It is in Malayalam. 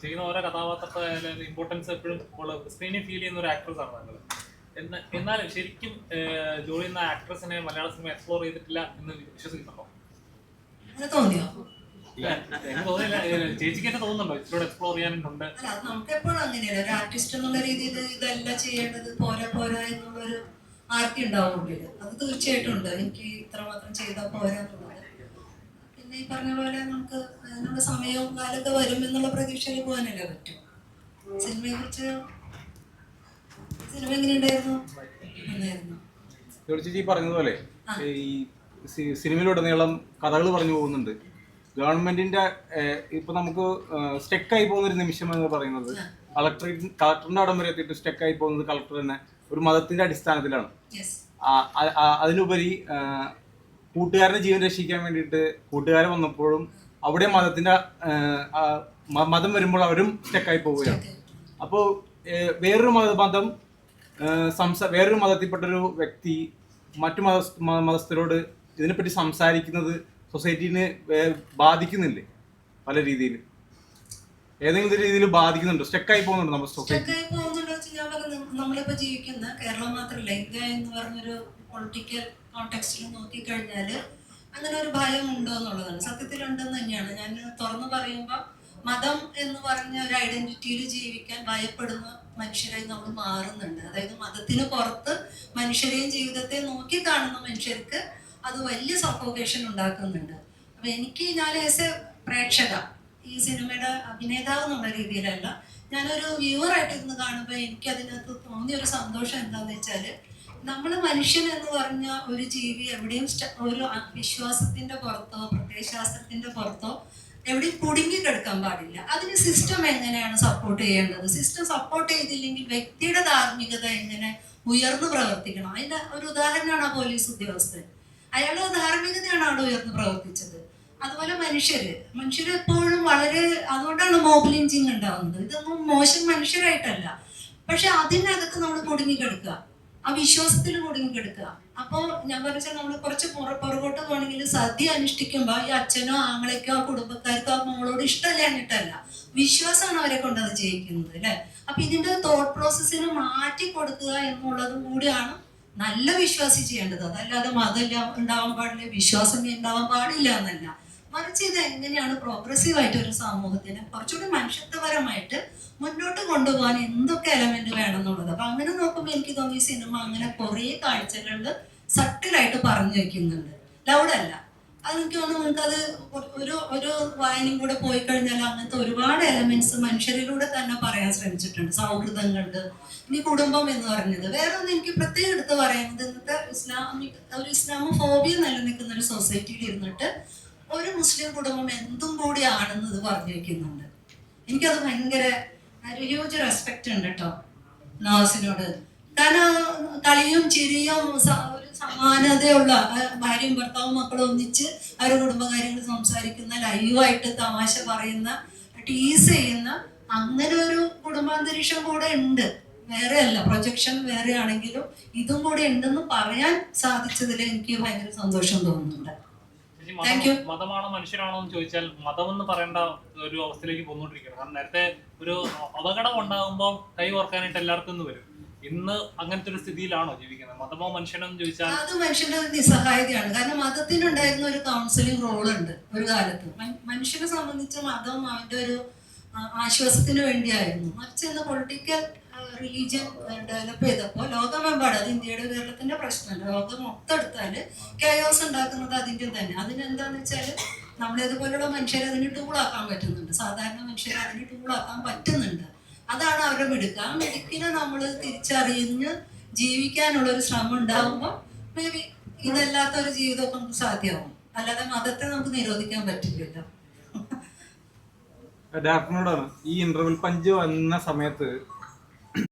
ചെയ്യുന്ന ഓരോ കഥാപാത്രത്തെ ഇമ്പോർട്ടൻസ് എപ്പോഴും സ്ക്രീനിൽ ഫീൽ ചെയ്യുന്ന ഒരു ആക്ട്രസ് ആണ് താങ്കൾ. എന്നാലും ശരിക്കും ജോളി എന്ന ആക്ട്രസിനെ മലയാള സിനിമ എക്സ്പ്ലോർ ചെയ്തിട്ടില്ല എന്ന് വിശ്വസിക്കുന്നുണ്ടോ? ചേച്ചിക്ക് തന്നെ തോന്നുന്നുണ്ടോ? ഇച്ചിലൂടെ എക്സ്പ്ലോർ ചെയ്യാനുണ്ട്. നമുക്ക് എപ്പോഴും ഒരു ആർട്ടിസ്റ്റ് എന്നുള്ള രീതിയിൽ ഇതല്ല ചെയ്യേണ്ടത് പോരാ പോരാ എന്നുള്ളൊരു ആർത്തി ഉണ്ടാവും അത് തീർച്ചയായിട്ടും ഉണ്ട്. എനിക്ക് ഇത്രമാത്രം ചെയ്താൽ പോരാ എന്നുള്ളത് ഈ പറഞ്ഞ പോലെ നമുക്ക് അതിനുള്ള സമയവും കാലൊക്കെ വരും എന്നുള്ള പ്രതീക്ഷയിൽ പോകാനല്ലേ പറ്റും. സിനിമയെ കുറിച്ച് സിനിമ എങ്ങനെയുണ്ടായിരുന്നു? നന്നായിരുന്നു. ചേച്ചി പറഞ്ഞതുപോലെ ഈ സിനിമയിലുടനീളം കഥകൾ പറഞ്ഞു പോകുന്നുണ്ട്. ഗവൺമെന്റിന്റെ ഇപ്പൊ നമുക്ക് സ്റ്റെക്കായി പോകുന്ന ഒരു നിമിഷം എന്ന് പറയുന്നത് കളക്ടറേറ്റ് കളക്ടറിന്റെ അടം വരെ എത്തിയിട്ട് സ്റ്റെക്കായി പോകുന്നത് കളക്ടർ തന്നെ ഒരു മതത്തിന്റെ അടിസ്ഥാനത്തിലാണ്. അതിനുപരി ആ, കൂട്ടുകാരന്റെ ജീവൻ രക്ഷിക്കാൻ വേണ്ടിയിട്ട് കൂട്ടുകാരൻ വന്നപ്പോഴും അവിടെ മതത്തിന്റെ മതം വരുമ്പോൾ അവരും സ്റ്റെക്കായി പോവുകയാണ്. അപ്പോൾ വേറൊരു മത മതം സംസ വേറൊരു മതത്തിൽപ്പെട്ടൊരു വ്യക്തി മറ്റു മത മതസ്ഥരോട് ഇതിനെപ്പറ്റി സംസാരിക്കുന്നത് സൊസൈറ്റീനെ ബാധിക്കുന്നില്ലേ? പല രീതിയിൽ ഏതെങ്കിലും രീതിയിൽ ബാധിക്കുന്നുണ്ടോ? സ്റ്റെക്കായി പോകുന്നുണ്ടോ നമ്മുടെ സൊസൈറ്റി? നമ്മളിപ്പോ ജീവിക്കുന്ന കേരളം മാത്രമല്ല ഇന്ത്യ എന്ന് പറഞ്ഞൊരു പൊളിറ്റിക്കൽ കോണ്ടെക്സ്റ്റിൽ നോക്കിക്കഴിഞ്ഞാൽ അങ്ങനെ ഒരു ഭയം ഉണ്ടോ എന്നുള്ളതാണ് സത്യത്തിൽ ഉണ്ടെന്ന് തന്നെയാണ്. ഞാൻ തുറന്നു പറയുമ്പോൾ മതം എന്ന് പറഞ്ഞ ഒരു ഐഡന്റിറ്റിയിൽ ജീവിക്കാൻ ഭയപ്പെടുന്ന മനുഷ്യരായി നമ്മൾ മാറുന്നുണ്ട്. അതായത് മതത്തിന് പുറത്ത് മനുഷ്യരെയും ജീവിതത്തെ നോക്കി കാണുന്ന മനുഷ്യർക്ക് അത് വലിയ സഫോക്കേഷൻ ഉണ്ടാക്കുന്നുണ്ട്. അപ്പൊ എനിക്ക് ഞാൻ ആസ് എ പ്രേക്ഷക ഈ സിനിമയുടെ അഭിനേതാവ് എന്നുള്ള രീതിയിലല്ല ഞാനൊരു വ്യൂവറായിട്ട് ഇരുന്ന് കാണുമ്പോൾ എനിക്ക് അതിനകത്ത് തോന്നിയ ഒരു സന്തോഷം എന്താണെന്ന് വെച്ചാൽ നമ്മൾ മനുഷ്യൻ എന്ന് പറഞ്ഞ ഒരു ജീവി എവിടെയും ഒരു വിശ്വാസത്തിന്റെ പുറത്തോ പ്രത്യയശാസ്ത്രത്തിന്റെ പുറത്തോ എവിടെയും കുടുങ്ങി കിടക്കാൻ പാടില്ല. അതിന് സിസ്റ്റം എങ്ങനെയാണ് സപ്പോർട്ട് ചെയ്യേണ്ടത്? സിസ്റ്റം സപ്പോർട്ട് ചെയ്തില്ലെങ്കിൽ വ്യക്തിയുടെ ധാർമ്മികത എങ്ങനെ ഉയർന്നു പ്രവർത്തിക്കണം? അതിന്റെ ഒരു ഉദാഹരണമാണ് ആ പോലീസ് ഉദ്യോഗസ്ഥൻ. അയാളുടെ ധാർമ്മികതയാണ് അവിടെ ഉയർന്നു പ്രവർത്തിച്ചത്. അതുപോലെ മനുഷ്യര്. മനുഷ്യർ എപ്പോഴും വളരെ അതുകൊണ്ടാണ് മോബ് ലിഞ്ചിങ് ഉണ്ടാവുന്നത്. ഇതൊന്നും മോശം മനുഷ്യരായിട്ടല്ല. പക്ഷെ അതിനകത്ത് നമ്മൾ കുടുങ്ങിക്കിടക്കുക ആ വിശ്വാസത്തിൽ എടുക്കുക അപ്പോൾ ഞാൻ പറഞ്ഞാൽ നമ്മൾ കുറച്ച് പുറ പുറകോട്ട് പോകണമെങ്കിൽ സദ്യ അനുഷ്ഠിക്കുമ്പോൾ ഈ അച്ഛനോ ആങ്ങളേക്കോ കുടുംബക്കാർക്കോ ആ മോളോട് ഇഷ്ടമല്ലാഞ്ഞിട്ടല്ല. വിശ്വാസമാണ് അവരെ കൊണ്ട് അത് ചെയ്യിക്കുന്നത് അല്ലെ? അപ്പൊ ഇതിന്റെ തോട്ട് പ്രോസസ്സിന് മാറ്റി കൊടുക്കുക എന്നുള്ളതും കൂടിയാണ് നല്ല വിശ്വാസി ചെയ്യേണ്ടത്. അതല്ലാതെ മതം ഉണ്ടാവാൻ പാടില്ല വിശ്വാസം ഉണ്ടാവാൻ പാടില്ല എന്നല്ല. മറിച്ച് ഇത് എങ്ങനെയാണ് പ്രോഗ്രസീവ് ആയിട്ട് ഒരു സമൂഹത്തിന് കുറച്ചുകൂടി മനുഷ്യത്വപരമായിട്ട് മുന്നോട്ട് കൊണ്ടുപോകാൻ എന്തൊക്കെ എലമെന്റ് വേണം എന്നുള്ളത് അപ്പൊ അങ്ങനെ നോക്കുമ്പോൾ എനിക്ക് തോന്നി സിനിമ അങ്ങനെ കുറേ കാഴ്ചകളിൽ സട്ടിലായിട്ട് പറഞ്ഞു വെക്കുന്നുണ്ട്. ലൗഡല്ല അത് എനിക്ക് തോന്നുന്നു നിങ്ങൾക്ക് അത് ഒരു ഒരു വായനയും കൂടെ പോയി കഴിഞ്ഞാൽ അങ്ങനത്തെ ഒരുപാട് എലമെന്റ്സ് മനുഷ്യരിലൂടെ തന്നെ പറയാൻ ശ്രമിച്ചിട്ടുണ്ട്. സൗഹൃദങ്ങളുണ്ട് ഇനി കുടുംബം എന്ന് പറഞ്ഞത്. വേറെ ഒന്ന് എനിക്ക് പ്രത്യേകം എടുത്ത് പറയുന്നത് ഇന്നത്തെ ഇസ്ലാമിക് ഒരു ഇസ്ലാമോ ഫോബിയ നിലനിൽക്കുന്ന ഒരു സൊസൈറ്റിയിൽ ഇരുന്നിട്ട് ഒരു മുസ്ലിം കുടുംബം എന്തും കൂടി ആണെന്ന് ഇത് പറഞ്ഞു വെക്കുന്നുണ്ട് എനിക്കത് ഭയങ്കര ഹ്യൂജ് റെസ്പെക്ട് ഉണ്ട് കേട്ടോ നവാസിനോട് കാരണം കളിയും ചിരിയും ഒരു സമാനതയുള്ള ഭാര്യയും ഭർത്താവും മക്കളും ഒന്നിച്ച് അവരുടെ കുടുംബകാര്യങ്ങൾ സംസാരിക്കുന്ന ലൈവായിട്ട് തമാശ പറയുന്ന ടീസ് ചെയ്യുന്ന അങ്ങനെ ഒരു കുടുംബാന്തരീക്ഷം കൂടെ ഉണ്ട്. വേറെ അല്ല പ്രൊജക്ഷൻ വേറെ ആണെങ്കിലും ഇതും കൂടെ ഉണ്ടെന്ന് പറയാൻ സാധിച്ചതിൽ എനിക്ക് ഭയങ്കര സന്തോഷം തോന്നുന്നുണ്ട്. മതമാണോ മനുഷ്യരാണോ എന്ന് ചോദിച്ചാൽ മതം എന്ന് പറയേണ്ട ഒരു അവസ്ഥയിലേക്ക് പോന്നുകൊണ്ടിരിക്കുകയാണ്. കാരണം നേരത്തെ ഒരു അപകടം ഉണ്ടാകുമ്പോൾ കൈ ഓർക്കാനായിട്ട് എല്ലായിടത്തും നിന്ന് വരും. ഇന്ന് അങ്ങനത്തെ ഒരു സ്ഥിതിയിലാണോ ജീവിക്കുന്നത്? മതമോ മനുഷ്യനോ എന്ന് ചോദിച്ചാൽ അത് മനുഷ്യന്റെ നിസ്സഹായതയാണ്. കാരണം മതത്തിനുണ്ടായിരുന്ന ഒരു കൗൺസിലിംഗ് റോൾ ഉണ്ട് ഒരു കാലത്ത്. മനുഷ്യനെ സംബന്ധിച്ച് മതം അവന്റെ ഒരു ആശ്വാസത്തിന് വേണ്ടിയായിരുന്നു. മറിച്ച് ഇന്ന് പൊളിറ്റിക്കൽ റിലീജിയൻ ഡെവലപ്പ് ചെയ്തപ്പോൾ ലോകമെമ്പാട് അത് ഇന്ത്യയുടെ കേരളത്തിന്റെ പ്രശ്നമല്ല. ലോകം മൊത്തം എടുത്താൽ കെയോസ് ഉണ്ടാക്കുന്നത് അതിന്റെ തന്നെ. അതിനെന്താന്ന് വെച്ചാൽ നമ്മളേതുപോലുള്ള മനുഷ്യരെ അതിന് ടൂളാക്കാൻ പറ്റുന്നുണ്ട്. സാധാരണ മനുഷ്യരെ അതിന് ടൂളാക്കാൻ പറ്റുന്നുണ്ട്. അതാണ് അവരുടെ മിടുക്ക്. ആ മിടുക്കിനെ നമ്മൾ തിരിച്ചറിഞ്ഞ് ജീവിക്കാനുള്ള ഒരു ശ്രമം ഉണ്ടാകുമ്പോൾ മേ ബി ഇതല്ലാത്ത ഒരു ജീവിതമൊക്കെ നമുക്ക് സാധ്യമാവും. അല്ലാതെ മതത്തെ നമുക്ക് നിരോധിക്കാൻ പറ്റില്ലല്ലോ. ഡയറക്ടറിനോടാണ് ഈ ഇന്റർവെൽ പഞ്ച് വന്ന സമയത്ത്